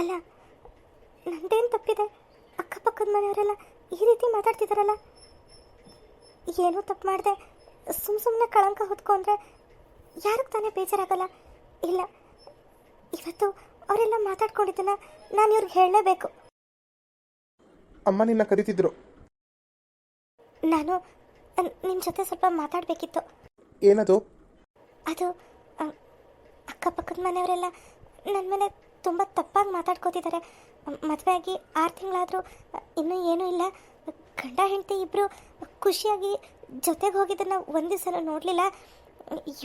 ಅಲ್ಲ ನಂದೇನು ತಪ್ಪಿದೆ? ಅಕ್ಕಪಕ್ಕದ ಮನೆಯವರೆಲ್ಲ ಈ ರೀತಿ ಮಾತಾಡ್ತಿದಾರಲ್ಲ? ಏನೂ ತಪ್ಪು ಮಾಡಿದೆ ಸುಮ್ಮ ಸುಮ್ಮನೆ ಕಳಂಕ ಹೊತ್ಕೊಂಡ್ರೆ ಯಾರಿಗೆ ತಾನೇ ಬೇಜಾರಾಗಲ್ಲ? ಇಲ್ಲ ಇವತ್ತು ಅವರೆಲ್ಲ ಮಾತಾಡ್ಕೊಂಡಿದ್ದನ್ನ ನಾನು ಇವ್ರಿಗೆ ಹೇಳಲೇಬೇಕು. ಅಮ್ಮ ನಿನ್ನ ಕರಿತಿದ್ರು. ನಾನು ನಿಮ್ಮ ಜೊತೆ ಸ್ವಲ್ಪ ಮಾತಾಡಬೇಕಿತ್ತು. ಏನದು? ಅದು ಅಕ್ಕಪಕ್ಕದ ಮನೆಯವರೆಲ್ಲ ನನ್ನ ಮೇಲೆ ತುಂಬ ತಪ್ಪಾಗಿ ಮಾತಾಡ್ಕೋತಿದ್ದಾರೆ ಮದುವೆ ಆಗಿ ಆರು ತಿಂಗಳಾದರೂ ಇನ್ನೂ ಏನೂ ಇಲ್ಲ. ಗಂಡ ಹೆಂಡತಿ ಇಬ್ಬರು ಖುಷಿಯಾಗಿ ಜೊತೆಗೆ ಹೋಗಿದ್ದನ್ನು ಒಂದು ಸಲ ನೋಡಲಿಲ್ಲ.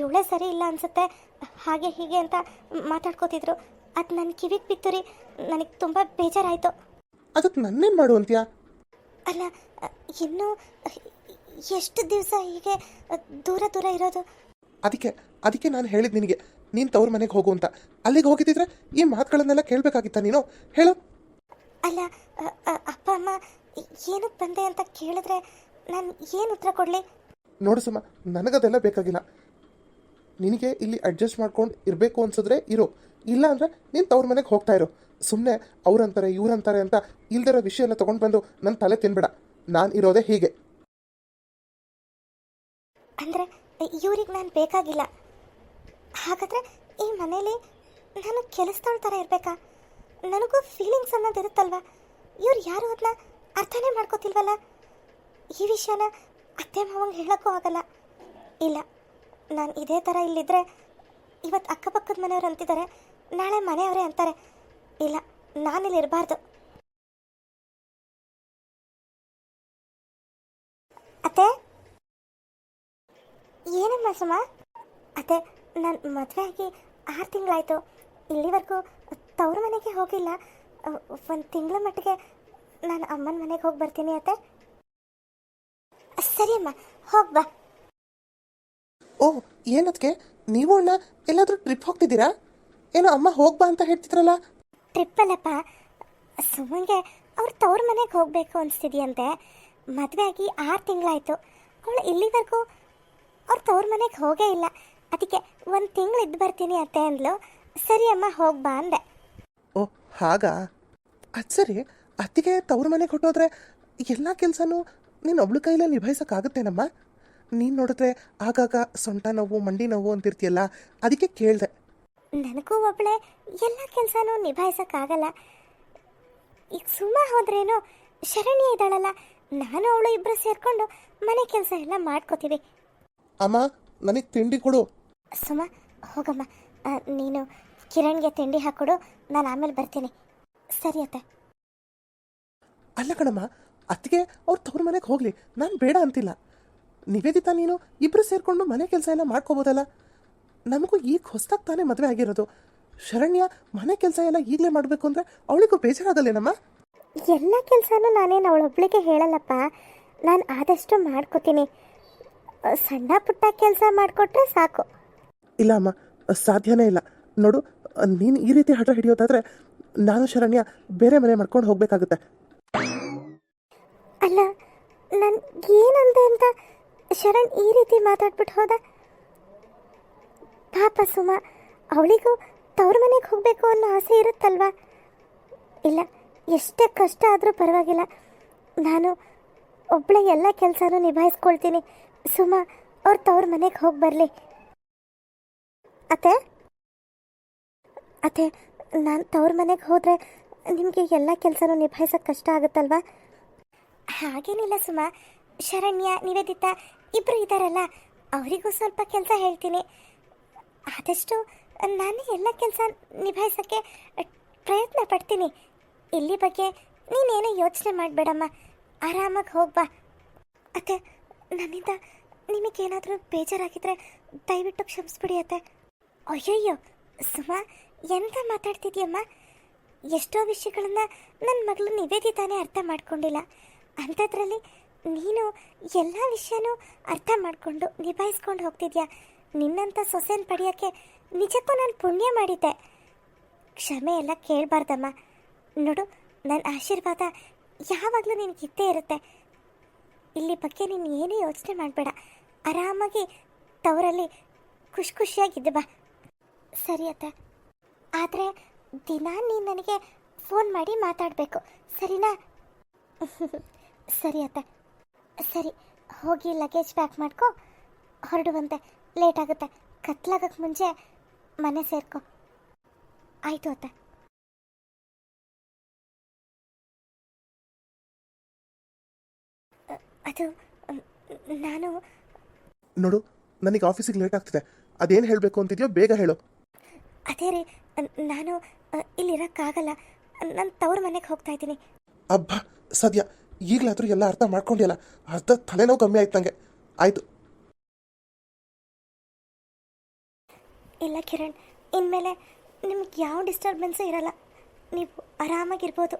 ಇವಳೇ ಸರಿ ಇಲ್ಲ ಅನಿಸುತ್ತೆ. ಹಾಗೆ ಹೀಗೆ ಅಂತ ಮಾತಾಡ್ಕೋತಿದ್ರು. ಅದು ನನ್ನ ಕಿವಿಗೆ ಬಿತ್ತು ರೀ. ನನಗೆ ತುಂಬ ಬೇಜಾರಾಯಿತು. ಅದಕ್ಕೆ ನನ್ನೇನು ಮಾಡು ಅಂತೀಯ? ಅಲ್ಲ ಇನ್ನೂ ಎಷ್ಟು ದಿವಸ ಹೀಗೆ ದೂರ ದೂರ ಇರೋದು? ಅದಕ್ಕೆ ಅದಕ್ಕೆ ನಾನು ಹೇಳಿದ್ದು ನಿನಗೆ. ನೀನು ತವ್ರ ಮನೆಗೆ ಹೋಗು ಅಂತ. ಅಲ್ಲಿಗೆ ಹೋಗಿದ್ರೆ ಈ ಮಾತುಗಳನ್ನೆಲ್ಲ ಕೇಳಬೇಕಾಗಿತ್ತ ನೀನು? ಹೇಳು. ಅಲ್ಲ ಅಪ್ಪ ಅಮ್ಮ ಏನಕ್ಕೆ ಬಂದೆ ಅಂತ ಕೇಳಿದ್ರೆ ನಾನು ಏನು ಉತ್ತರ ಕೊಡ್ಲಿ? ನೋಡು ಸುಮ್ಮ ನನಗದೆಲ್ಲ ಬೇಕಾಗಿಲ್ಲ. ನಿನಗೆ ಇಲ್ಲಿ ಅಡ್ಜಸ್ಟ್ ಮಾಡ್ಕೊಂಡು ಇರಬೇಕು ಅನ್ಸಿದ್ರೆ ಇರು. ಇಲ್ಲ ಅಂದರೆ ನೀನು ತವ್ರ ಮನೆಗೆ ಹೋಗ್ತಾ ಇರು. ಸುಮ್ಮನೆ ಅವ್ರಂತಾರೆ ಇವ್ರಂತಾರೆ ಅಂತ ಇಲ್ದಿರೋ ವಿಷಯ ಎಲ್ಲ ತೊಗೊಂಡು ಬಂದು ನನ್ನ ತಲೆ ತಿನ್ಬೇಡ. ನಾನು ಇರೋದೇ ಹೀಗೆ. ಅಂದರೆ ಇವ್ರಿಗೆ ನಾನು ಬೇಕಾಗಿಲ್ಲ. ಹಾಗಾದರೆ ಈ ಮನೇಲಿ ನಾನು ಕೆಲಸದವಳ ಥರ ಇರಬೇಕಾ? ನನಗೂ ಫೀಲಿಂಗ್ಸ್ ಅನ್ನೋದು ಇರುತ್ತಲ್ವ? ಇವ್ರು ಯಾರು ಅದನ್ನ ಅರ್ಥನೇ ಮಾಡ್ಕೋತಿಲ್ವಲ್ಲ? ಈ ವಿಷಯನ ಅತ್ತೆ ಮಾವಂಗೆ ಹೇಳೋಕ್ಕೂ ಆಗಲ್ಲ. ಇಲ್ಲ, ನಾನು ಇದೇ ಥರ ಇಲ್ಲಿದ್ದರೆ ಇವತ್ತು ಅಕ್ಕಪಕ್ಕದ ಮನೆಯವ್ರು ಅಂತಿದ್ದಾರೆ ನಾಳೆ ಮನೆಯವರೇ ಅಂತಾರೆ. ಇಲ್ಲ, ನಾನಿಲ್ಲಿ ಇರಬಾರ್ದು. ಅತ್ತೆ? ಏನಮ್ಮ ಸುಮ? ಅತ್ತೆ ನಾನು ಮದುವೆ ಆಗಿ ಆರು ತಿಂಗಳಾಯಿತು. ಇಲ್ಲಿವರೆಗೂ ತವ್ರ ಮನೆಗೆ ಹೋಗಿಲ್ಲ. ಒಂದು ತಿಂಗಳ ಮಟ್ಟಿಗೆ ನಾನು ಅಮ್ಮನ ಮನೆಗೆ ಹೋಗಿ ಬರ್ತೀನಿ ಅತ್ತೆ. ಸರಿ ಅಮ್ಮ ಹೋಗಿ ಬಾ. ಓ ಏನದಕ್ಕೆ ನೀವು ಅಣ್ಣ ಎಲ್ಲಾದರೂ ಟ್ರಿಪ್ ಹೋಗ್ತಿದ್ದೀರಾ? ಏನೋ ಅಮ್ಮ ಹೋಗ್ಬಾ ಅಂತ ಹೇಳ್ತಿದ್ರಲ್ಲ? ಟ್ರಿಪ್ ಅಲ್ಲಪ್ಪ ಸುಮ್ಮನೆ ಅವ್ರ ತವ್ರ ಮನೆಗೆ ಹೋಗಬೇಕು ಅನಿಸ್ತಿದೆಯಂತೆ. ಮದುವೆ ಆಗಿ ಆರು ತಿಂಗಳಾಯಿತು. ಅವಳು ಇಲ್ಲಿವರೆಗೂ ಅವ್ರ ತವ್ರ ಮನೆಗೆ ಹೋಗೇ ಇಲ್ಲ. ಅದಕ್ಕೆ ಒಂದು ತಿಂಗಳು ಇದ್ದು ಬರ್ತೀನಿ ಅತ್ತೆ ಅಂದ್ಲು. ಸರಿ ಅಮ್ಮ ಹೋಗ್ಬಾ ಅಂದೆ. ಓ ಹಾಗಾ? ಅದು ಸರಿ. ಅತ್ತಿಗೆ ತವ್ರ ಮನೆಗೆ ಹೊಟ್ಟೋದ್ರೆ ಎಲ್ಲ ಕೆಲಸನೂ ನೀನು ಒಬ್ಳು ಕೈಲೇ ನಿಭಾಯಿಸೋಕ್ಕಾಗುತ್ತೇನಮ್ಮ? ನೀನು ನೋಡಿದ್ರೆ ಆಗಾಗ ಸೊಂಟ ನೋವು ಮಂಡಿ ನೋವು ಅಂತಿರ್ತೀಯಲ್ಲ ಅದಕ್ಕೆ ಕೇಳಿದೆ. ನನಗೂ ಒಬ್ಳೆ ಎಲ್ಲ ಕೆಲಸನೂ ನಿಭಾಯಿಸೋಕ್ಕಾಗಲ್ಲ. ಈಗ ಸುಮ್ಮ ಹೋದ್ರೇನು ಶರಣ್ಯ ಇದ್ದಾಳಲ್ಲ ನಾನು ಅವಳು ಇಬ್ಬರು ಸೇರ್ಕೊಂಡು ಮನೆ ಕೆಲಸ ಎಲ್ಲ ಮಾಡ್ಕೋತೀವಿ. ಅಮ್ಮ ನನಗೆ ತಿಂಡಿ ಕೊಡು. ಸುಮ ಹೋಗಮ್ಮ. ನೀನು ಕಿರಣ್ಗೆ ತಿಂಡಿ ಹಾಕೊಡು ನಾನು ಆಮೇಲೆ ಬರ್ತೀನಿ. ಸರಿ ಅತ್ತೆ. ಅಲ್ಲ ಕಣಮ್ಮ ಅತ್ತಿಗೆ ಅವ್ರು ತವ್ರ ಮನೆಗೆ ಹೋಗಲಿ ನಾನು ಬೇಡ ಅಂತಿಲ್ಲ. ನಿವೇದಿತಾ ನೀನು ಇಬ್ಬರು ಸೇರಿಕೊಂಡು ಮನೆ ಕೆಲಸ ಎಲ್ಲ ಮಾಡ್ಕೋಬೋದಲ್ಲ? ನಮಗೂ ಈಗ ಹೊಸ್ದಾಗಿ ತಾನೇ ಮದುವೆ ಆಗಿರೋದು. ಶರಣ್ಯ ಮನೆ ಕೆಲಸ ಎಲ್ಲ ಈಗಲೇ ಮಾಡಬೇಕು ಅಂದರೆ ಅವಳಿಗೂ ಬೇಜಾರಾಗಲ್ಲೇನಮ್ಮ? ಎಲ್ಲ ಕೆಲಸನೂ ನಾನೇನು ಅವಳೊಬ್ಳಿಗೆ ಹೇಳಲ್ಲಪ್ಪ. ನಾನು ಆದಷ್ಟು ಮಾಡ್ಕೋತೀನಿ. ಸಣ್ಣ ಪುಟ್ಟ ಕೆಲಸ ಮಾಡಿಕೊಟ್ರೆ ಸಾಕು. ಇಲ್ಲ ಅಮ್ಮ, ಸಾಧ್ಯನೇ ಇಲ್ಲ. ನೋಡು, ನೀನು ಈ ರೀತಿ ಹಠ ಹಿಡಿಯೋದಾದ್ರೆ ನಾನು ಶರಣ್ಯ ಬೇರೆ ಮನೆ ಮಾಡ್ಕೊಂಡು ಹೋಗ್ಬೇಕಾಗುತ್ತೆ. ಅಲ್ಲ, ನಾನು ಏನಂದೆ ಅಂತ ಶರಣ್ ಈ ರೀತಿ ಮಾತಾಡ್ಬಿಟ್ಟು ಹೋದ? ಪಾಪ ಸುಮ, ಅವಳಿಗೂ ತವ್ರ ಮನೆಗೆ ಹೋಗಬೇಕು ಅನ್ನೋ ಆಸೆ ಇರುತ್ತಲ್ವಾ? ಇಲ್ಲ, ಎಷ್ಟೇ ಕಷ್ಟ ಆದರೂ ಪರವಾಗಿಲ್ಲ. ನಾನು ಒಬ್ಬಳೆ ಎಲ್ಲ ಕೆಲಸನೂ ನಿಭಾಯಿಸ್ಕೊಳ್ತೀನಿ. ಸುಮ, ಅವ್ರು ತವ್ರ ಮನೆಗೆ ಹೋಗಿ ಬರಲಿ. ಅತ್ತೆ? ಅತ್ತೆ, ನಾನು ತವ್ರ ಮನೆಗೆ ಹೋದರೆ ನಿಮಗೆ ಎಲ್ಲ ಕೆಲಸನೂ ನಿಭಾಯಿಸೋಕೆ ಕಷ್ಟ ಆಗುತ್ತಲ್ವಾ? ಹಾಗೇನಿಲ್ಲ ಸುಮ. ಶರಣ್ಯ, ನಿವೇದಿತ ಇಬ್ಬರು ಇದ್ದಾರಲ್ಲ ಅವರಿಗೂ ಸ್ವಲ್ಪ ಕೆಲಸ ಹೇಳ್ತೀನಿ. ಆದಷ್ಟು ನಾನೇ ಎಲ್ಲ ಕೆಲಸ ನಿಭಾಯಿಸೋಕ್ಕೆ ಪ್ರಯತ್ನ ಪಡ್ತೀನಿ. ಇಲ್ಲಿ ಬಗ್ಗೆ ನೀನೇನು ಯೋಚನೆ ಮಾಡಬೇಡಮ್ಮ. ಆರಾಮಾಗಿ ಹೋಗ್ಬಾ ಅತ್ತೆ, ನನ್ನಿಂದ ನಿಮಗೇನಾದರೂ ಬೇಜಾರಾಗಿದ್ರೆ ದಯವಿಟ್ಟು ಕ್ಷಮಿಸ್ಬಿಡಿ ಅತ್ತೆ. ಅಯ್ಯಯ್ಯೋ, ಸುಮ, ಎಂತ ಮಾತಾಡ್ತಿದ್ಯಮ್ಮ? ಎಷ್ಟೋ ವಿಷಯಗಳನ್ನ ನನ್ನ ಮಗಳು ನಿವೇದಿತಾನೇ ಅರ್ಥ ಮಾಡ್ಕೊಂಡಿಲ್ಲ. ಅಂಥದ್ರಲ್ಲಿ ನೀನು ಎಲ್ಲ ವಿಷಯನೂ ಅರ್ಥ ಮಾಡಿಕೊಂಡು ನಿಭಾಯಿಸ್ಕೊಂಡು ಹೋಗ್ತಿದ್ಯಾ? ನಿನ್ನಂಥ ಸೊಸೆನ ಪಡೆಯೋಕ್ಕೆ ನಿಜಕ್ಕೂ ನಾನು ಪುಣ್ಯ ಮಾಡಿದ್ದೆ. ಕ್ಷಮೆ ಎಲ್ಲ ಕೇಳಬಾರ್ದಮ್ಮ. ನೋಡು ನನ್ನ ಆಶೀರ್ವಾದ ಯಾವಾಗಲೂ ನಿನಗಿದ್ದೇ ಇರುತ್ತೆ. ಇಲ್ಲಿ ಬಗ್ಗೆ ನೀನು ಏನೇ ಯೋಚನೆ ಮಾಡಬೇಡ. ಆರಾಮಾಗಿ ತವರಲ್ಲಿ ಖುಷಿ ಖುಷಿಯಾಗಿದ್ದು ಬಾ. ಸರಿ ಅತ್ತೆ. ಆದರೆ ದಿನ ನೀನು ನನಗೆ ಫೋನ್ ಮಾಡಿ ಮಾತಾಡಬೇಕು. ಸರಿನಾ? ಸರಿ ಅತ್ತೆ. ಸರಿ, ಹೋಗಿ ಲಗೇಜ್ ಪ್ಯಾಕ್ ಮಾಡ್ಕೊ. ಹೊರಡುವಂತೆ ಲೇಟ್ ಆಗುತ್ತೆ. ಕತ್ಲಾಗಕ್ಕೆ ಮುಂಚೆ ಮನೆ ಸೇರ್ಕೊ. ಆಯಿತು ಅತ್ತೆ. ಅದು, ನಾನು ನೋಡು, ನನಗೆ ಆಫೀಸಿಗೆ ಲೇಟ್ ಆಗ್ತಿದೆ. ಅದೇನು ಹೇಳಬೇಕು ಅಂತಿದೆಯೋ ಬೇಗ ಹೇಳು. ಅದೇ ರೀ ನಾನು ಇಲ್ಲಿರಕ್ಕಾಗಲ್ಲ. ನನ್ನ ತವ್ರ ಮನೆಗೆ ಹೋಗ್ತಾ ಇದ್ದೀನಿ. ಅಬ್ಬ ಸದ್ಯ ಈಗಲಾದರೂ ಎಲ್ಲ ಅರ್ಥ ಮಾಡ್ಕೊಂಡಿಲ್ಲ ಅರ್ಧ ತಲೆನೋವು ಕಮ್ಮಿ ಆಯ್ತು ನನಗೆ ಆಯಿತು. ಇಲ್ಲ ಕಿರಣ್ ಇನ್ಮೇಲೆ ನಿಮ್ಗೆ ಯಾವ ಡಿಸ್ಟರ್ಬೆನ್ಸು ಇರಲ್ಲ. ನೀವು ಆರಾಮಾಗಿರ್ಬೋದು.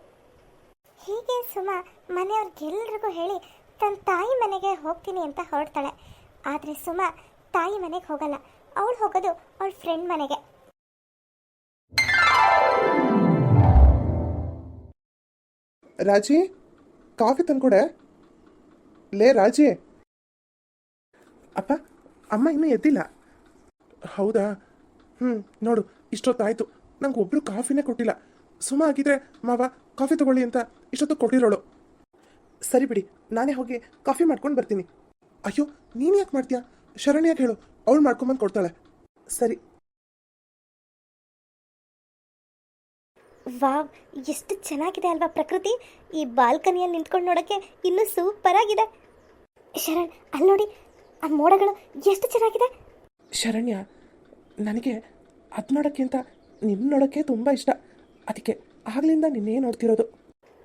ಹೀಗೆ ಸುಮ ಮನೆಯವ್ರಿಗೆಲ್ರಿಗೂ ಹೇಳಿ ತನ್ನ ತಾಯಿ ಮನೆಗೆ ಹೋಗ್ತೀನಿ ಅಂತ ಹೊರಡ್ತಾಳೆ. ಆದರೆ ಸುಮ ತಾಯಿ ಮನೆಗೆ ಹೋಗಲ್ಲ. ಅವಳು ಹೋಗೋದು ಅವಳ ಫ್ರೆಂಡ್ ಮನೆಗೆ. ರಾಜಿ, ಕಾಫಿ ತಂದ್ಕೊಡೆ. ಲೇ ರಾಜಿ. ಅಪ್ಪ, ಅಮ್ಮ ಇನ್ನೂ ಎದ್ದಿಲ್ಲ. ಹೌದಾ? ಹ್ಞೂ ನೋಡು, ಇಷ್ಟೊತ್ತಾಯ್ತು. ನಂಗೆ ಒಬ್ಬರು ಕಾಫಿನೇ ಕೊಟ್ಟಿಲ್ಲ. ಸುಮ್ಮ ಆಗಿದ್ರೆ ಮಾವ ಕಾಫಿ ತಗೊಳ್ಳಿ ಅಂತ ಇಷ್ಟೊತ್ತು ಕೊಟ್ಟಿರೋಳು. ಸರಿ ಬಿಡಿ, ನಾನೇ ಹೋಗಿ ಕಾಫಿ ಮಾಡ್ಕೊಂಡು ಬರ್ತೀನಿ. ಅಯ್ಯೋ, ನೀನು ಯಾಕೆ ಮಾಡ್ತೀಯಾ? ಶರಣ್ಯಾಗ ಹೇಳು, ಅವಳು ಮಾಡ್ಕೊಂಬಂದು ಕೊಡ್ತಾಳೆ. ಸರಿ ವಾವ್ ಎಷ್ಟು ಚೆನ್ನಾಗಿದೆ ಅಲ್ವಾ ಪ್ರಕೃತಿ. ಈ ಬಾಲ್ಕನಿಯಲ್ಲಿ ನಿಂತ್ಕೊಂಡು ನೋಡೋಕ್ಕೆ ಇನ್ನೂ ಸೂಪರ್ ಆಗಿದೆ. ಶರಣ್ ಅಲ್ಲಿ ನೋಡಿ ಆ ಮೋಡಗಳು ಎಷ್ಟು ಚೆನ್ನಾಗಿದೆ. ಶರಣ್ಯ ನನಗೆ ಅದು ನೋಡೋಕ್ಕಿಂತ ನಿನ್ನ ನೋಡೋಕ್ಕೆ ತುಂಬ ಇಷ್ಟ. ಅದಕ್ಕೆ ಆಗ್ಲಿಂದ ನಿನ್ನೇ ನೋಡ್ತಿರೋದು.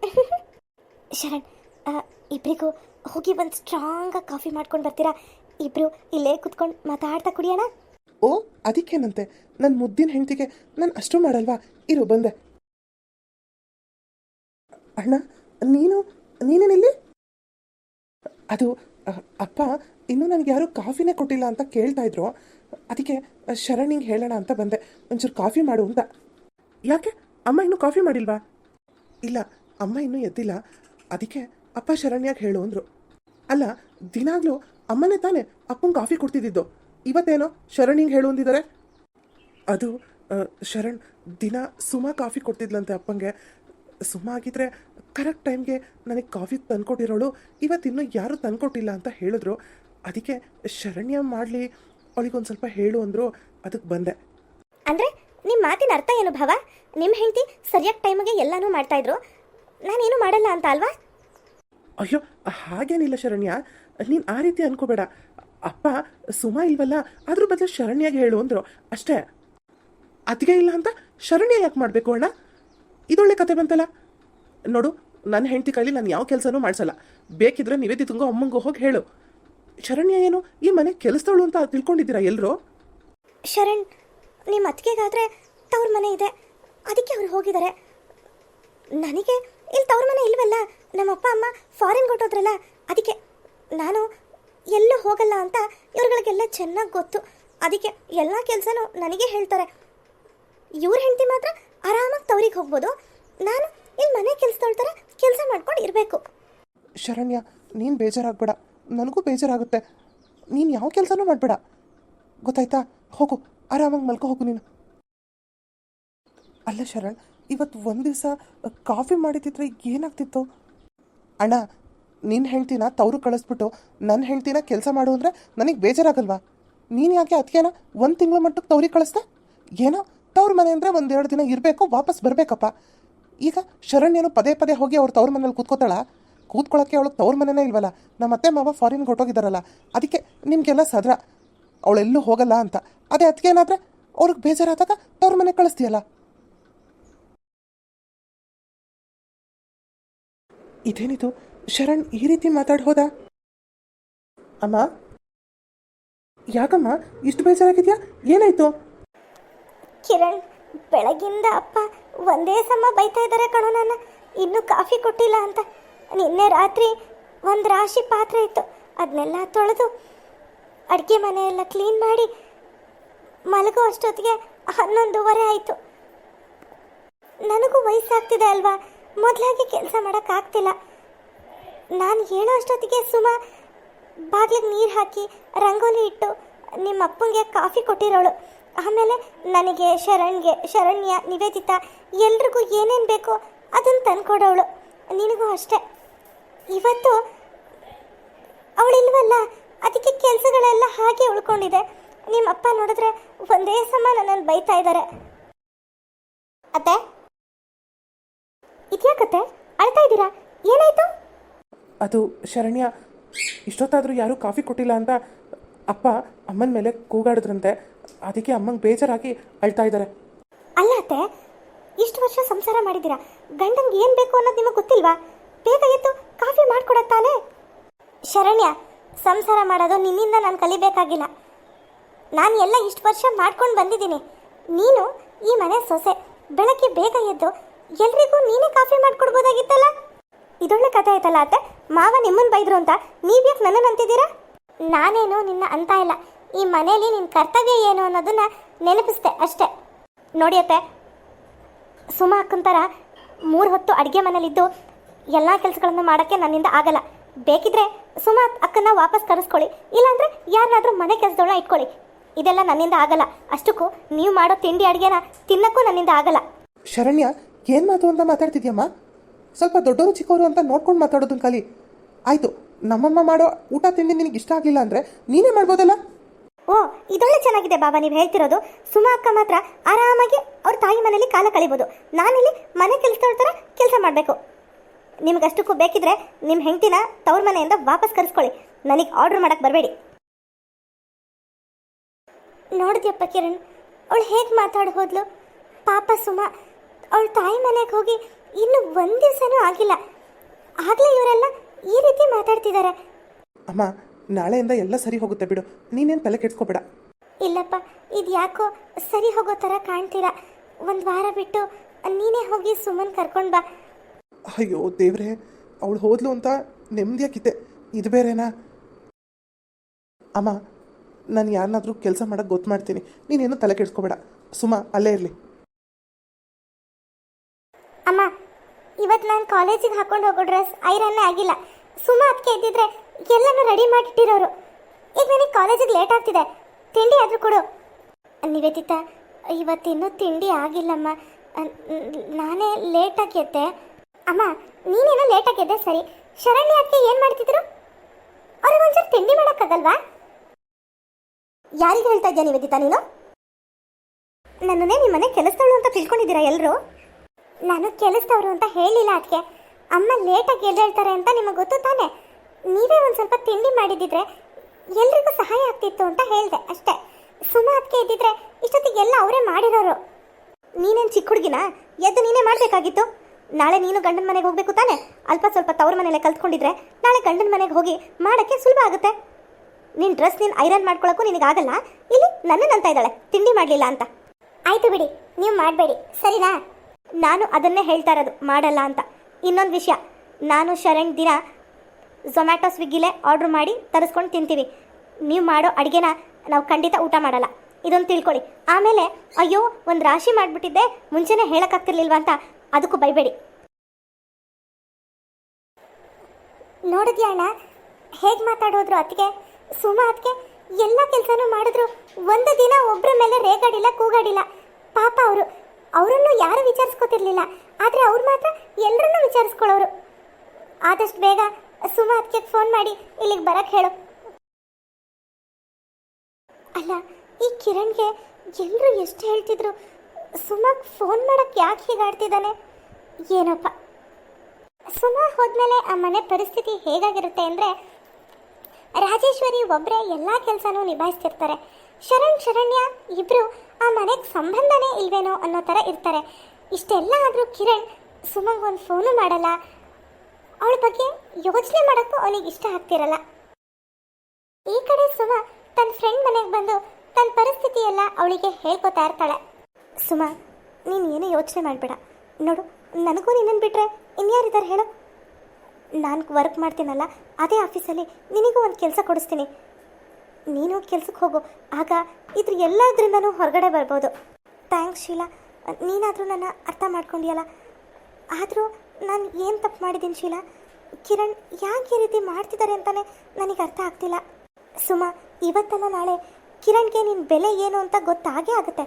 ಶರಣ್ ಇಬ್ಬರಿಗೂ ಹೋಗಿ ಒಂದು ಸ್ಟ್ರಾಂಗ್ ಕಾಫಿ ಮಾಡ್ಕೊಂಡು ಬರ್ತೀರಾ. ಇಬ್ರು ಇಲ್ಲೇ ಕುತ್ಕೊಂಡು ಮಾತಾಡ್ತಾ ಕುಡಿಯೋಣ. ಓ ಅದಕ್ಕೇನಂತೆ. ನನ್ನ ಮುದ್ದಿನ ಹೆಂಡತಿಗೆ ನಾನು ಅಷ್ಟು ಮಾಡಲ್ವಾ? ಇರು ಬಂದೆ. ಅಣ್ಣ, ನೀನು, ನೀನೇನಿಲ್ಲಿ? ಅದು ಅಪ್ಪ, ಇನ್ನೂ ನನಗೆ ಯಾರು ಕಾಫಿನೇ ಕೊಟ್ಟಿಲ್ಲ ಅಂತ ಕೇಳ್ತಾ ಇದ್ರು. ಅದಕ್ಕೆ ಶರಣಿಗೆ ಹೇಳೋಣ ಅಂತ ಬಂದೆ. ಒಂಚೂರು ಕಾಫಿ ಮಾಡು ಅಂತ. ಯಾಕೆ? ಅಮ್ಮ ಇನ್ನೂ ಕಾಫಿ ಮಾಡಿಲ್ವಾ? ಇಲ್ಲ, ಅಮ್ಮ ಇನ್ನೂ ಎದ್ದಿಲ್ಲ. ಅದಕ್ಕೆ, ಅಪ್ಪ ಶರಣ್ಯಾಗ ಹೇಳು ಅಂದರು. ಅಲ್ಲ, ದಿನಾಗ್ಲೂ ಅಮ್ಮನೇ ತಾನೇ ಅಪ್ಪಂಗೆ ಕಾಫಿ ಕೊಡ್ತಿದ್ದಿದ್ದು. ಇವತ್ತೇನೋ ಶರಣಿಗೆ ಹೇಳು ಅಂದಿದ್ದಾರೆ. ಅದು ಶರಣ್ ದಿನ ಸುಮಾ ಕಾಫಿ ಕೊಡ್ತಿದ್ಲಂತೆ ಅಪ್ಪಂಗೆ. ಸುಮಾ ಆಗಿದ್ರೆ ಕರೆಕ್ಟ್ ಟೈಮ್ಗೆ ನನಗೆ ಕಾಫಿ ತಂದ್ಕೊಟ್ಟಿರೋಳು ಇವತ್ತಿನ್ನೂ ಯಾರೂ ತಂದುಕೊಟ್ಟಿಲ್ಲ ಅಂತ ಹೇಳಿದ್ರು. ಅದಕ್ಕೆ ಶರಣ್ಯ ಮಾಡಲಿ ಅವಳಿಗೊಂದು ಸ್ವಲ್ಪ ಹೇಳು ಅಂದರು ಅದಕ್ಕೆ ಬಂದೆ. ಅಂದರೆ ನಿಮ್ಮ ಮಾತಿನ ಅರ್ಥ ಏನು ಭಾವ? ನಿಮ್ಮ ಹೆಂಡತಿ ಸರಿಯಾಗಿ ಟೈಮಿಗೆ ಎಲ್ಲನೂ ಮಾಡ್ತಾಯಿದ್ರು ನಾನೇನು ಮಾಡಲ್ಲ ಅಂತ ಅಲ್ವಾ? ಅಯ್ಯೋ ಹಾಗೇನಿಲ್ಲ ಶರಣ್ಯ. ನೀನು ಆ ರೀತಿ ಅನ್ಕೋಬೇಡ. ಅಪ್ಪ ಸುಮಾ ಇಲ್ವಲ್ಲ ಅದ್ರ ಬದಲು ಶರಣ್ಯಾಗೆ ಹೇಳು ಅಂದರು. ಅಷ್ಟೇ. ಅದಕ್ಕೆ ಇಲ್ಲ ಅಂತ ಶರಣ್ಯ ಯಾಕೆ ಮಾಡಬೇಕು ಅಣ್ಣ? ಇದೊಳ್ಳೆ ಕತೆ ಬಂತಲ್ಲ? ನೋಡು ನನ್ನ ಹೆಂಡತಿ ಕೈಲಿ ನಾನು ಯಾವ ಕೆಲಸನೂ ಮಾಡಿಸಲ್ಲ. ಬೇಕಿದ್ರೆ ನಿವೇದಿತಂಗೋ ಅಮ್ಮಂಗೋ ಹೋಗಿ ಹೇಳು. ಶರಣ್ಯ ಏನು, ಈ ಮನೆ ಕೆಲಸದವಳು ಅಂತ ತಿಳ್ಕೊಂಡಿದ್ದೀರಾ ಎಲ್ಲರೂ ಶರಣ್ ನಿಮ್ಮ ಅತ್ತಿಗೆಗಾದ್ರೆ ತವ್ರ ಮನೆ ಇದೆ. ಅದಕ್ಕೆ ಅವ್ರು ಹೋಗಿದ್ದಾರೆ ನನಗೆ ಇಲ್ಲಿ ತವ್ರ ಮನೆ ಇಲ್ವಲ್ಲ? ನಮ್ಮ ಅಪ್ಪ, ಅಮ್ಮ ಫಾರಿನ್ ಕೊಟ್ಟೋದ್ರಲ್ಲ ಅದಕ್ಕೆ ನಾನು ಎಲ್ಲೂ ಹೋಗಲ್ಲ ಅಂತ ಇವ್ರುಗಳಿಗೆಲ್ಲ ಚೆನ್ನಾಗಿ ಗೊತ್ತು. ಅದಕ್ಕೆ ಎಲ್ಲ ಕೆಲಸನೂ ನನಗೆ ಹೇಳ್ತಾರೆ. ಇವ್ರ ಹೆಂಡತಿ ಮಾತ್ರ ಆರಾಮಾಗಿ ತವರಿಗೆ ಹೋಗ್ಬೋದು. ನಾನು ಇಲ್ಲಿ ಮನೆ ಕೆಲಸ ಥರ ಕೆಲಸ ಮಾಡ್ಕೊಂಡು ಇರಬೇಕು. ಶರಣ್ಯ, ನೀನು ಬೇಜಾರಾಗಬೇಡ. ನನಗೂ ಬೇಜಾರಾಗುತ್ತೆ. ನೀನು ಯಾವ ಕೆಲಸನೂ ಮಾಡಬೇಡ. ಗೊತ್ತಾಯ್ತಾ? ಹೋಗು. ಆರಾಮಾಗಿ ಮಲ್ಕೋ, ಹೋಗು ನೀನು. ಅಲ್ಲ ಶರಣ್ ಇವತ್ತು ಒಂದು ದಿವಸ ಕಾಫಿ ಮಾಡಿದ್ದಿದ್ರೆ ಏನಾಗ್ತಿತ್ತು? ಅಣ್ಣ ನಿನ್ನ ಹೆಂಡ್ತಿನ ತವರು ಕಳಿಸ್ಬಿಟ್ಟು ನನ್ನ ಹೆಂಡ್ತಿನ ಕೆಲಸ ಮಾಡು ಅಂದರೆ ನನಗೆ ಬೇಜಾರಾಗಲ್ವಾ? ನೀನು ಯಾಕೆ ಅದಕ್ಕೇನ ಒಂದು ತಿಂಗಳ ಮಟ್ಟಕ್ಕೆ ತವ್ರಿಗೆ ಕಳಿಸ್ದೆ? ಏನೋ ತವ್ರ ಮನೆ ಅಂದರೆ ಒಂದೆರಡು ದಿನ ಇರಬೇಕು, ವಾಪಸ್ ಬರಬೇಕಪ್ಪ. ಈಗ ಶರಣ್ಯನು ಪದೇ ಪದೇ ಹೋಗಿ ಅವ್ರು ತವ್ರ ಮನೇಲಿ ಕೂತ್ಕೋತಾಳ. ಕೂತ್ಕೊಳ್ಳೋಕ್ಕೆ ಅವಳು ತವ್ರ ಮನೆನೇ ಇಲ್ವಲ್ಲ, ನಮ್ಮ ಅತ್ತೆ ಮಾವ ಫಾರಿನ್ಗೆ ಹೊಟ್ಟೋಗಿದ್ದಾರಲ್ಲ ಅದಕ್ಕೆ ನಿಮಗೆಲ್ಲ ಸದ್ರ. ಅವಳೆಲ್ಲೂ ಹೋಗಲ್ಲ ಅಂತ. ಅದೇ ಅದಕ್ಕೆ ಏನಾದರೆ ಅವ್ರಿಗೆ ಬೇಜಾರಾದಾಗ ತವ್ರ ಮನೆಗೆ ಕಳಿಸ್ತೀಯಲ್ಲ. ಇದೇನಿದು? ಶರಣ್ ಈ ರೀತಿ ಮಾತಾಡ್ಬೋದ ಅಮ್ಮ? ಯಾಕಮ್ಮ? ಇಷ್ಟು ಬೇಜಾರಾಗಿದೆಯಾ? ಏನಾಯ್ತು? ಕಿರಣ್, ಬೆಳಗಿಂದ ಅಪ್ಪ ಒಂದೇ ಸಮ ಬೈತಾ ಇದ್ದಾರೆ ಕಣೋ ನನ್ನ. ಇನ್ನೂ ಕಾಫಿ ಕೊಟ್ಟಿಲ್ಲ ಅಂತ. ನಿನ್ನೆ ರಾತ್ರಿ ಒಂದು ರಾಶಿ ಪಾತ್ರೆ ಇತ್ತು. ಅದನ್ನೆಲ್ಲ ತೊಳೆದು ಅಡುಗೆ ಮನೆಯೆಲ್ಲ ಕ್ಲೀನ್ ಮಾಡಿ ಮಲಗೋ ಅಷ್ಟೊತ್ತಿಗೆ ಹನ್ನೊಂದುವರೆ ಆಯಿತು. ನನಗೂ ವಯಸ್ಸಾಗ್ತಿದೆ ಅಲ್ವಾ? ಮೊದಲಾಗಿ ಕೆಲಸ ಮಾಡೋಕ್ಕಾಗ್ತಿಲ್ಲ ನಾನು ಹೇಳೋ ಅಷ್ಟೊತ್ತಿಗೆ ಸುಮ ಬಾಗಿಲಿಗೆ ನೀರು ಹಾಕಿ ರಂಗೋಲಿ ಇಟ್ಟು ನಿಮ್ಮ ಅಪ್ಪಂಗೆ ಕಾಫಿ ಕೊಟ್ಟಿರೋಳು. ಆಮೇಲೆ ನನಗೆ ಶರಣ್ಗೆ, ಶರಣ್ಯ ನಿವೇದಿತ ಎಲ್ರಿಗೂ ಏನೇನು ಬೇಕೋ ಅದನ್ನು ತಂದ್ಕೊಡೋಳು ನಿನಗೂ ಅಷ್ಟೇ. ಇವತ್ತು ಅವಳಿಲ್ವಲ್ಲ, ಅದಕ್ಕೆ ಕೆಲಸಗಳೆಲ್ಲ ಹಾಗೆ ಉಳ್ಕೊಂಡಿದೆ. ನಿಮ್ಮ ಅಪ್ಪ ನೋಡಿದ್ರೆ ಒಂದೇ ಸಮ ನನ್ನನ್ನು ಬೈತಾ ಇದ್ದಾರೆ ಅತ್ತೆ? ಇದ್ಯಾಕತ್ತೆ? ಅಳ್ತಾ ಇದ್ದೀರಾ? ಏನಾಯ್ತು? ಅದು ಶರಣ್ಯ, ಇಷ್ಟೊತ್ತಾದರೂ ಯಾರೂ ಕಾಫಿ ಕೊಟ್ಟಿಲ್ಲ ಅಂತ ಅಪ್ಪ ಅಮ್ಮನ ಮೇಲೆ ಕೂಗಾಡಿದ್ರಂತೆ. ಅದಕ್ಕೆ ಅಮ್ಮಂಗೆ ಬೇಜಾರಾಗಿ ಅಳ್ತಾ ಇದ್ದಾರೆ. ಅಲ್ಲ ಅತ್ತೆ ಇಷ್ಟು ವರ್ಷ ಸಂಸಾರ ಮಾಡಿದ್ದೀರಾ? ಗಂಡಂಗೆ ಏನು ಬೇಕು ಅನ್ನೋದು ನಿಮಗೆ ಗೊತ್ತಿಲ್ವಾ? ಬೇಗ ಎದ್ದು ಕಾಫಿ ಮಾಡ್ಕೊಡತ್ತಾನೆ ಶರಣ್ಯ, ಸಂಸಾರ ಮಾಡೋದು ನಿನ್ನಿಂದ ನಾನು ಕಲಿಬೇಕಾಗಿಲ್ಲ. ನಾನು ಎಲ್ಲ ಇಷ್ಟು ವರ್ಷ ಮಾಡ್ಕೊಂಡು ಬಂದಿದ್ದೀನಿ. ನೀನು ಈ ಮನೆ ಸೊಸೆ, ಬೆಳಗ್ಗೆ ಬೇಗ ಎದ್ದು ಎಲ್ರಿಗೂ ನೀನೇ ಕಾಫಿ ಮಾಡ್ಕೊಡ್ಬೋದಾಗಿತ್ತಲ್ಲ? ಇದೊಳ್ಳೆ ಕಥೆ ಆಯ್ತಲ್ಲ ಅತ್ತೆ? ಮಾವ ನಿಮ್ಮನ್ನು ಬೈದ್ರು ಅಂತ ನೀವ್ಯಾಕೆ ನನ್ನನ್ನು ಅಂತಿದ್ದೀರಾ? ನಾನೇನು ನಿನ್ನ ಅಂತ ಇಲ್ಲ. ಈ ಮನೆಯಲ್ಲಿ ನಿನ್ನ ಕರ್ತವ್ಯ ಏನು ಅನ್ನೋದನ್ನ ನೆನಪಿಸ್ದೆ ಅಷ್ಟೇ. ನೋಡಿ ಅತ್ತೆ, ಸುಮ ಅಕ್ಕಂತರ ಮೂರು ಹೊತ್ತು ಅಡುಗೆ ಮನೇಲಿದ್ದು ಎಲ್ಲ ಕೆಲಸಗಳನ್ನು ಮಾಡೋಕ್ಕೆ ನನ್ನಿಂದ ಆಗಲ್ಲ. ಬೇಕಿದ್ರೆ ಸುಮ ಅಕ್ಕನ್ನ ವಾಪಸ್ ಕರೆಸ್ಕೊಳ್ಳಿ, ಇಲ್ಲಾಂದ್ರೆ ಯಾರನ್ನಾದರೂ ಮನೆ ಕೆಲಸದೊಳಗೆ ಇಟ್ಕೊಳ್ಳಿ. ಇದೆಲ್ಲ ನನ್ನಿಂದ ಆಗಲ್ಲ. ಅಷ್ಟಕ್ಕೂ ನೀವು ಮಾಡೋ ತಿಂಡಿ ಅಡುಗೆನ ತಿನ್ನಕ್ಕೂ ನನ್ನಿಂದ ಆಗಲ್ಲ. ಶರಣ್ಯ, ಏನು ಮಾತು ಅಂತ ಮಾತಾಡ್ತಿದ್ಯಮ್ಮ? ಸ್ವಲ್ಪ ದೊಡ್ಡವರು ಚಿಕ್ಕವರು ಅಂತ ನೋಡ್ಕೊಂಡು ಮಾತಾಡೋದನ್ನ ಕಲಿ. ಆಯಿತು, ನಮ್ಮಮ್ಮ ಮಾಡೋ ಊಟ ತಿಂಡಿ ನಿನಗೆ ಇಷ್ಟ ಆಗಲಿಲ್ಲ ಅಂದರೆ ನೀನೇ ಮಾಡ್ಬೋದಲ್ಲ? ಓ, ಇದೊಳ್ಳೆ ಚೆನ್ನಾಗಿದೆ ಬಾಬಾ, ನೀವು ಹೇಳ್ತಿರೋದು. ಸುಮಾ ಅಕ್ಕ ಮಾತ್ರ ಆರಾಮಾಗಿ ಅವ್ರ ತಾಯಿ ಮನೇಲಿ ಕಾಲ ಕಳಿಬೋದು. ನಾನಿಲ್ಲಿ ಮನೆ ಕೆಲಸದವ್ರ ಥರ ಕೆಲಸ ಮಾಡಬೇಕು. ನಿಮಗಷ್ಟಕ್ಕೂ ಬೇಕಿದ್ರೆ ನಿಮ್ಮ ಹೆಂಡತಿನ ತವ್ರ ಮನೆಯಿಂದ ವಾಪಸ್ ಕರೆಸ್ಕೊಳ್ಳಿ. ನನಗೆ ಆರ್ಡರ್ ಮಾಡಕ್ಕೆ ಬರಬೇಡಿ. ನೋಡಿದ್ಯಪ್ಪ ಕಿರಣ್? ಅವಳು ಹೇಗೆ ಮಾತಾಡಿ ಹೋದ್ಲು? ಪಾಪ ಸುಮಾ, ಅವಳ ತಾಯಿ ಮನೆಗೆ ಹೋಗಿ ಇನ್ನು ಒಂದು ದಿವಸನೂ ಆಗಿಲ್ಲ. ಆಗಲೇ ಇವರೆಲ್ಲ ಈ ರೀತಿ ಮಾತಾಡ್ತಿದ್ದಾರೆ ಅಮ್ಮ ನಾಳೆಯಿಂದ ಎಲ್ಲ ಸರಿ ಹೋಗುತ್ತೆ ಬಿಡು. ನೀನೇನು ತಲೆ ಕೆಡ್ಸ್ಕೊಬೇಡ. ಇಲ್ಲಪ್ಪ ಇದು ಯಾಕೋ ಸರಿ ಹೋಗೋ ಥರ ಕಾಣ್ತೀರಾ. ಒಂದು ವಾರ ಬಿಟ್ಟು ನೀನೇ ಹೋಗಿ ಸುಮನ್ ಕರ್ಕೊಂಡು ಬಾ. ಅಯ್ಯೋ ದೇವ್ರೆ ಅವಳು ಹೋದ್ಲು ಅಂತ ನೆಮ್ಮದಿಯಾಗಿದ್ದೆ ಇದು ಬೇರೆನಾ? ಅಮ್ಮ ನಾನು ಯಾರನ್ನಾದರೂ ಕೆಲಸ ಮಾಡೋಕ್ಕೆ ಗೊತ್ತು ಮಾಡ್ತೀನಿ. ನೀನೇನು ತಲೆ ಕೆಡ್ಸ್ಕೊಬೇಡ. ಸುಮ ಅಲ್ಲೇ ಇರಲಿ. ಅಮ್ಮ ಇವತ್ತು ನಾನು ಕಾಲೇಜಿಗೆ ಹಾಕೊಂಡು ಹೋಗೋ ಡ್ರೆಸ್ ಐರನ್ನೇ ಆಗಿಲ್ಲ. ಸುಮ ಅದಕ್ಕೆ ಇದ್ದಿದ್ರೆ ಎಲ್ಲನೂ ರೆಡಿ ಮಾಡಿಟ್ಟಿರೋರು ಈಗ ನನಗೆ ಕಾಲೇಜಿಗೆ ಲೇಟ್ ಆಗ್ತಿದೆ. ತಿಂಡಿ ಆದರೂ ಕೊಡು. ನಿವೇದಿತ, ಇವತ್ತಿನ್ನೂ ತಿಂಡಿ ಆಗಿಲ್ಲಮ್ಮ. ನಾನೇ ಲೇಟಾಗಿ ಎದ್ದೆ ಅಮ್ಮ, ನೀನೇನೋ ಲೇಟಾಗಿ ಎದ್ದೆ ಸರಿ. ಶರಣ್ಯ ಅದಕ್ಕೆ ಏನು ಮಾಡ್ತಿದ್ರು? ಅವ್ರಿಗೆ ಒಂಚೂರು ತಿಂಡಿ ಮಾಡೋಕ್ಕಾಗಲ್ವಾ? ಯಾರಿಗೆ ಹೇಳ್ತಾ ಇದೆಯಾ ನಿವೇದಿತಾ, ನೀನು? ನನ್ನನ್ನೇ ನಿಮ್ಮ ಮನೆ ಕೆಲಸದವಳು ಅಂತ ತಿಳ್ಕೊಂಡಿದ್ದೀರಾ ಎಲ್ಲರೂ ನಾನು ಕೆಲಸದವರು ಅಂತ ಹೇಳಿಲ್ಲ ಅದಕ್ಕೆ ಅಮ್ಮ ಲೇಟಾಗಿ ಎದ್ದೇಳ್ತಾರೆ ಅಂತ ನಿಮಗೆ ಗೊತ್ತು ತಾನೆ? ನೀವೇ ಒಂದು ಸ್ವಲ್ಪ ತಿಂಡಿ ಮಾಡಿದಿದ್ರೆ ಎಲ್ರಿಗೂ ಸಹಾಯ ಆಗ್ತಿತ್ತು ಅಂತ ಹೇಳಿದೆ ಅಷ್ಟೇ. ಸುಮ ಅದಕ್ಕೆ ಇದ್ದಿದ್ರೆ ಇಷ್ಟೊತ್ತಿಗೆ ಎಲ್ಲ ಅವರೇ ಮಾಡಿರೋರು. ನೀನೇನು ಚಿಕ್ಕ ಹುಡುಗಿನ? ಎದ್ದು ನೀನೇ ಮಾಡಬೇಕಾಗಿತ್ತು? ನಾಳೆ ನೀನು ಗಂಡನ ಮನೆಗೆ ಹೋಗಬೇಕು ತಾನೆ? ಅಲ್ಪ ಸ್ವಲ್ಪ ತವ್ರ ಮನೆಯಲ್ಲೇ ಕಲ್ತ್ಕೊಂಡಿದ್ರೆ ನಾಳೆ ಗಂಡನ ಮನೆಗೆ ಹೋಗಿ ಮಾಡೋಕ್ಕೆ ಸುಲಭ ಆಗುತ್ತೆ. ನಿನ್ನ ಡ್ರೆಸ್ ನೀನು ಐರನ್ ಮಾಡ್ಕೊಳ್ಳೋಕ್ಕೂ ನಿನಗಾಗಲ್ಲ? ಇಲ್ಲಿ ನನ್ನನ್ನು ಅಂತ ಇದ್ದಾಳೆ. ತಿಂಡಿ ಮಾಡಲಿಲ್ಲ ಅಂತ. ಆಯಿತು ಬಿಡಿ. ನೀವು ಮಾಡಬೇಡಿ. ಸರಿನಾ? ನಾನು ಅದನ್ನೇ ಹೇಳ್ತಾ ಇರೋದು. ಮಾಡಲ್ಲ ಅಂತ. ಇನ್ನೊಂದು ವಿಷಯ. ನಾನು ಶರಣ್ ದಿನ ಝೊಮ್ಯಾಟೊ ಸ್ವಿಗ್ಗಿಲೇ ಆರ್ಡ್ರ್ ಮಾಡಿ ತರಿಸ್ಕೊಂಡು ತಿಂತೀವಿ. ನೀವು ಮಾಡೋ ಅಡುಗೆನ ನಾವು ಖಂಡಿತ ಊಟ ಮಾಡಲ್ಲ. ಇದೊಂದು ತಿಳ್ಕೊಳ್ಳಿ. ಆಮೇಲೆ, ಅಯ್ಯೋ, ಒಂದು ರಾಶಿ ಮಾಡಿಬಿಟ್ಟಿದ್ದೆ, ಮುಂಚೆನೇ ಹೇಳೋಕ್ಕಾಗ್ತಿರ್ಲಿಲ್ವ ಅಂತ ಅದಕ್ಕೂ ಬೈಬೇಡಿ ನೋಡಿದ್ಯಾ ಅಣ್ಣ? ಹೇಗೆ ಮಾತಾಡೋದ್ರು ಅದಕ್ಕೆ ಸುಮ ಅದಕ್ಕೆ ಎಲ್ಲ ಕೆಲಸನೂ ಮಾಡಿದ್ರು. ಒಂದು ದಿನ ಒಬ್ಬರ ಮೇಲೆ ರೇಗಾಡಿಲ್ಲ, ಕೂಗಾಡಿಲ್ಲ. ಪಾಪ ಅವರು. ಅವರನ್ನು ಯಾರು ವಿಚಾರಿಸ್ಕೋತಿರ್ಲಿಲ್ಲ. ಆದರೆ ಅವ್ರು ಮಾತ್ರ ಎಲ್ಲರನ್ನೂ ವಿಚಾರಿಸ್ಕೊಳ್ಳೋರು. ಆದಷ್ಟು ಬೇಗ ಸುಮ ಅದಕ್ಕೆ ಫೋನ್ ಮಾಡಿ. ಇಲ್ಲಿಗೆ ಬರಕ್ಕೆ ಹೇಳು. ಅಲ್ಲ, ಈ ಕಿರಣ್ಗೆ ಎಲ್ಲರೂ ಎಷ್ಟು ಹೇಳ್ತಿದ್ರು? ಸುಮಾಗ್ ಫೋನ್ ಮಾಡಕ್ಕೆ ಯಾಕೆ ಹೀಗಾಡ್ತಿದ್ದಾನೆ ಏನಪ್ಪ ಸುಮಾ ಹೋದ್ಮೇಲೆ ಆ ಮನೆ ಪರಿಸ್ಥಿತಿ ಹೇಗಾಗಿರುತ್ತೆ ಅಂದರೆ, ರಾಜೇಶ್ವರಿ ಒಬ್ಬರೇ ಎಲ್ಲ ಕೆಲಸನೂ ನಿಭಾಯಿಸ್ತಿರ್ತಾರೆ. ಶರಣ್, ಶರಣ್ಯ ಇಬ್ಬರು ಆ ಮನೆಗೆ ಸಂಬಂಧನೇ ಇಲ್ವೇನೋ ಅನ್ನೋ ಥರ ಇರ್ತಾರೆ. ಇಷ್ಟೆಲ್ಲ ಆದರೂ ಕಿರಣ್ ಸುಮಂಗ್ ಒಂದು ಫೋನು ಮಾಡಲ್ಲ. ಅವಳ ಬಗ್ಗೆ ಯೋಚನೆ ಮಾಡೋಕ್ಕೂ ಅವನಿಗೆ ಇಷ್ಟ ಆಗ್ತಿರಲ್ಲ. ಈ ಕಡೆ ಸುಮ ತನ್ನ ಫ್ರೆಂಡ್ ಮನೆಗೆ ಬಂದು ತನ್ನ ಪರಿಸ್ಥಿತಿ ಎಲ್ಲ ಅವಳಿಗೆ ಹೇಳ್ಕೊತಾ ಇರ್ತಾಳೆ. ಸುಮ, ನೀನು ಏನೂ ಯೋಚನೆ ಮಾಡಬೇಡ. ನೋಡು, ನನಗೂ ನಿನ್ನನ್ನು ಬಿಟ್ಟರೆ ಇನ್ಯಾರಿದ್ದಾರೆ ಹೇಳು. ನಾನು ವರ್ಕ್ ಮಾಡ್ತೀನಲ್ಲ, ಅದೇ ಆಫೀಸಲ್ಲಿ ನಿನಗೂ ಒಂದು ಕೆಲಸ ಕೊಡಿಸ್ತೀನಿ. ನೀನು ಕೆಲ್ಸಕ್ಕೆ ಹೋಗು, ಆಗ ಇದ್ರ ಎಲ್ಲದ್ರಿಂದನೂ ಹೊರಗಡೆ ಬರ್ಬೋದು. ಥ್ಯಾಂಕ್ಸ್ ಶೀಲಾ, ನೀನಾದರೂ ನನ್ನ ಅರ್ಥ ಮಾಡ್ಕೊಂಡಿಯಲ್ಲ. ಆದರೂ ನಾನು ಏನು ತಪ್ಪು ಮಾಡಿದ್ದೀನಿ ಶೀಲಾ? ಕಿರಣ್ ಯಾಕೆ ಈ ರೀತಿ ಮಾಡ್ತಿದ್ದಾರೆ ಅಂತಲೇ ನನಗೆ ಅರ್ಥ ಆಗ್ತಿಲ್ಲ. ಸುಮಾ, ಇವತ್ತಲ್ಲ ನಾಳೆ ಕಿರಣ್ಗೆ ನಿನ್ನ ಬೆಲೆ ಏನು ಅಂತ ಗೊತ್ತಾಗೇ ಆಗುತ್ತೆ.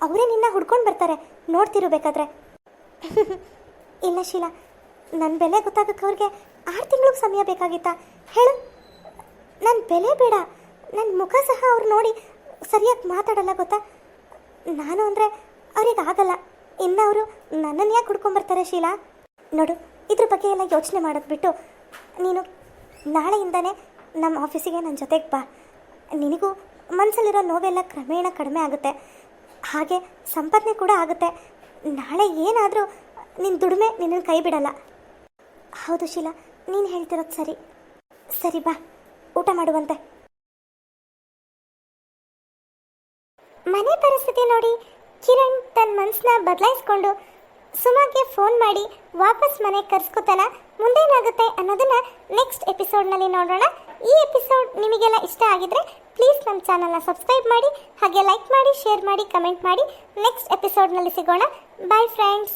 ಅವರೇ ನಿನ್ನ ಹುಡ್ಕೊಂಡು ಬರ್ತಾರೆ, ನೋಡ್ತಿರು ಬೇಕಾದ್ರೆ. ಇಲ್ಲ ಶೀಲಾ ನನ್ನ ಬೆಲೆ ಗೊತ್ತಾಗಕ್ಕೆ ಅವ್ರಿಗೆ ಆರು ತಿಂಗಳು ಸಮಯ ಬೇಕಾಗಿತ್ತಾ? ಹೇಳು. ನನ್ನ ಬೆಲೆ ಬೇಡ. ನನ್ನ ಮುಖ ಸಹ ಅವ್ರು ನೋಡಿ ಸರಿಯಾಗಿ ಮಾತಾಡಲ್ಲ ಗೊತ್ತಾ? ನಾನು ಅಂದರೆ ಅವ್ರಿಗೆ ಆಗಲ್ಲ. ಇನ್ನು ಅವರು ನನ್ನನ್ನು ಯಾಕೆ ಹುಡ್ಕೊಂಬರ್ತಾರೆ ಶೀಲಾ? ನೋಡು, ಇದ್ರ ಬಗ್ಗೆ ಎಲ್ಲ ಯೋಚನೆ ಮಾಡೋದು ಬಿಟ್ಟು ನೀನು ನಾಳೆಯಿಂದನೇ ನಮ್ಮ ಆಫೀಸಿಗೆ ನನ್ನ ಜೊತೆಗೆ ಬಾ. ನಿನಗೂ ಮನಸ್ಸಲ್ಲಿರೋ ನೋವೆಲ್ಲ ಕ್ರಮೇಣ ಕಡಿಮೆ ಆಗುತ್ತೆ. ಹಾಗೆ ಸಂಪಾದನೆ ಕೂಡ ಆಗುತ್ತೆ. ನಾಳೆ ಏನಾದರೂ ನಿನ್ನ ದುಡಿಮೆ ನಿನ್ನನ್ನು ಕೈ ಬಿಡಲ್ಲ. ಹೌದು ಶೀಲಾ, ನೀನು ಹೇಳ್ತಿರೋದು ಸರಿ. ಸರಿ ಬಾ, ಊಟ ಮಾಡುವಂತೆ. ಮನೆ ಪರಿಸ್ಥಿತಿ ನೋಡಿ ಕಿರಣ್ ತನ್ನ ಮನಸ್ಸನ್ನ ಬದಲಾಯಿಸ್ಕೊಂಡು ಸುಮಾಗೆ ಫೋನ್ ಮಾಡಿ ವಾಪಸ್ ಮನೆಗೆ ಕರ್ಸ್ಕೊತಾನ ಮುಂದೇನಾಗುತ್ತೆ ಅನ್ನೋದನ್ನ ನೆಕ್ಸ್ಟ್ ಎಪಿಸೋಡ್ನಲ್ಲಿ ನೋಡೋಣ. ಈ ಎಪಿಸೋಡ್ ನಿಮಗೆಲ್ಲ ಇಷ್ಟ ಆಗಿದ್ರೆ ಪ್ಲೀಸ್ ನಮ್ಮ ಚಾನಲ್ನ ಸಬ್ಸ್ಕ್ರೈಬ್ ಮಾಡಿ, ಹಾಗೆ ಲೈಕ್ ಮಾಡಿ ಶೇರ್ ಮಾಡಿ ಕಮೆಂಟ್ ಮಾಡಿ. ನೆಕ್ಸ್ಟ್ ಎಪಿಸೋಡ್ನಲ್ಲಿ ಸಿಗೋಣ. Bye friends